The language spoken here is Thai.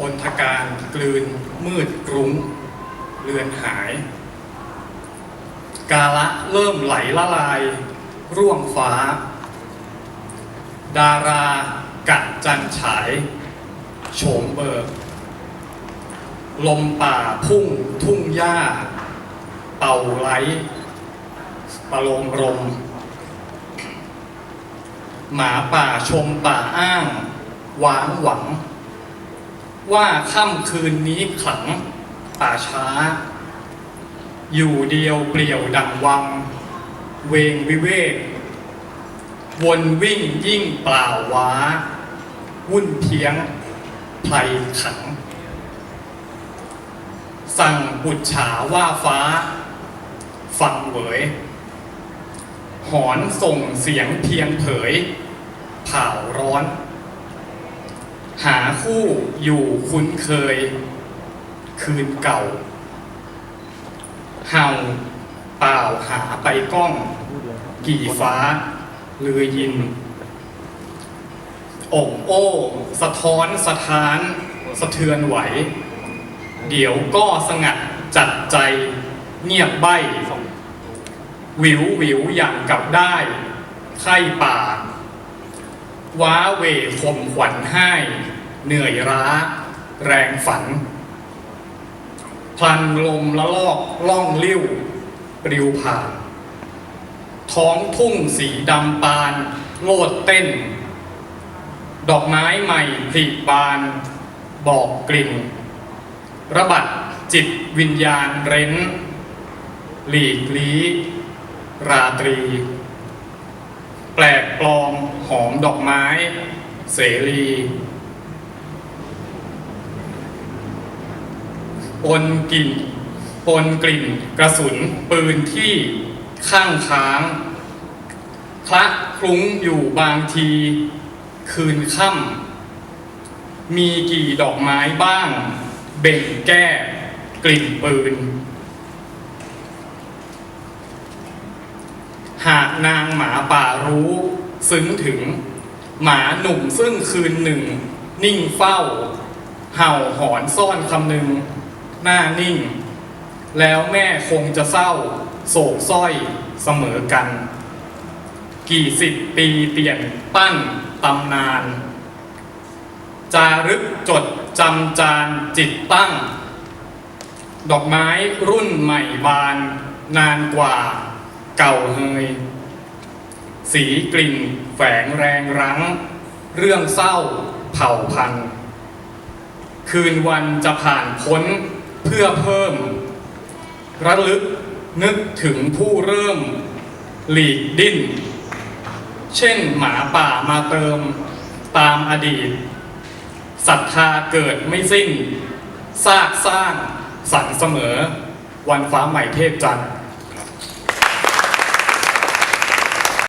อนทการกลืน มืดกรุ้งเลือนหาย กาละเริ่มไหลละลาย ร่วงฟ้า ดารากัดจันฉาย โฉมเบิก ลมป่าพุ่งทุ่งหญ้า เป่าไหลประโลมรม หมาป่าชมป่าอ้าง หวางหวังว่ ว่าค่ำคืนนี้ขลังป่าช้า อยู่เดียวเปลี่ยวดังวัง เวงวิเวก วนวิ่งยิ่งเปล่าว้า วุ่นเพียงไพลขัง สั่งบุตรฉาว่าฟ้า ฟังเหวยหอนส่งเสียงเพียงเผยเผาร้อน หาคู่อยู่คุ้นเคย คืนเก่า เห่าเปล่าหาไปกล้อง กี่ฟ้าลือยินอกโอ้ สะท้อนสะท้าน สะเทือนไหว เดี๋ยวก็สงัดจัดใจ เงียบใบวิววิวอย่างกลับได้ไข้ป่า ว้าเวขมขวัญให้เหนื่อยร้า แรงฝัน พลันลมละลอกล่องลิ้วปลิวผ่าน ท้องทุ่งสีดำปาน โลดเต้น ดอกไม้ใหม่ผลิบาน บอกกลิ่น ระบัดจิตวิญญาณเร้น หลีกลี้ ราตรี แปลกปลอมหอมดอกไม้ เสรีปนกลิ่นปนกลิ่นกระสุนปืนที่ข้างค้างคละคลุ้งอยู่บางที คืนค่ำมีกี่ดอกไม้บ้าง เบ่งแก้ กลิ่นปืน หากนางหมาป่ารู้ซึ้งถึงหมาหนุ่มซึ่งคืนหนึ่ง นิ่งเฝ้า เห่าหอนซ่อนคำหนึ่ง หน้านิ่ง แล้วแม่คงจะเศร้า โศกสร้อยเสมอกัน กี่สิบปีเปลี่ยนปั้นตำนาน จารึกจดจำจานจิตตั้ง ดอกไม้รุ่นใหม่บานนานกว่า เก่าเฮย สีกลิ่น แฝงแรงรั้ง เรื่องเศร้าเผ่าพันธุ์ คืนวันจะผ่านพ้นเพื่อเพิ่ม ระลึกนึกถึงผู้เริ่ม หลีกดิ้น เช่นหมาป่ามาเติม ตามอดีตศรัทธาเกิดไม่สิ้นซากสร้างสรรเสมอ วันฟ้าใหม่เทพจันทร์